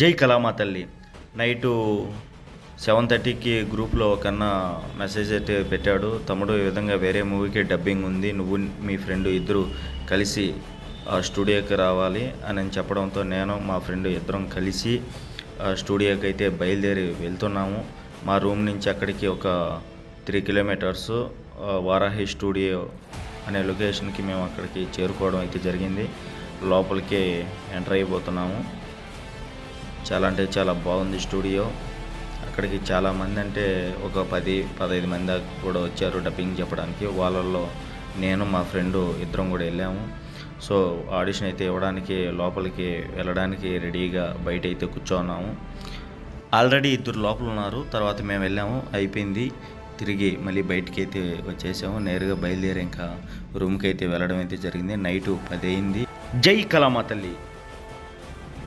జై కళామా తల్లి. Night seven థర్టీకి గ్రూప్లో కన్నా మెసేజ్ అయితే పెట్టాడు. తమ్ముడు ఈ విధంగా వేరే మూవీకి డబ్బింగ్ ఉంది. నువ్వు మీ ఫ్రెండ్ ఇద్దరు కలిసి ఆ స్టూడియోకి రావాలి అని చెప్పడంతో నేను మా ఫ్రెండ్ ఇద్దరం కలిసి ఆ స్టూడియోకి అయితే బయలుదేరి వెళ్తున్నాము. మా రూమ్ నుంచి అక్కడికి ఒక త్రీ కిలోమీటర్స్ వారాహి స్టూడియో అనే లొకేషన్కి మేము అక్కడికి చేరుకోవడం అయితే జరిగింది. లోపలికి ఎంటర్ అయిపోతున్నాము. చాలా అంటే చాలా బాగుంది స్టూడియో. అక్కడికి చాలామంది అంటే ఒక పది పదహైదు మంది దాకా కూడా వచ్చారు డబ్బింగ్ చెప్పడానికి. వాళ్ళల్లో నేను మా ఫ్రెండ్ ఇద్దరం కూడా వెళ్ళాము. సో ఆడిషన్ అయితే ఇవ్వడానికి లోపలికి వెళ్ళడానికి రెడీగా బయట అయితే కూర్చోన్నాము. ఆల్రెడీ ఇద్దరు లోపల ఉన్నారు. తర్వాత మేము వెళ్ళాము. అయిపోయింది. తిరిగి మళ్ళీ బయటికి అయితే వచ్చేసాము. నేరుగా బయలుదేరి ఇంకా రూమ్కి అయితే వెళ్ళడం అయితే జరిగింది. నైటు పది అయింది. జై కళామా తల్లి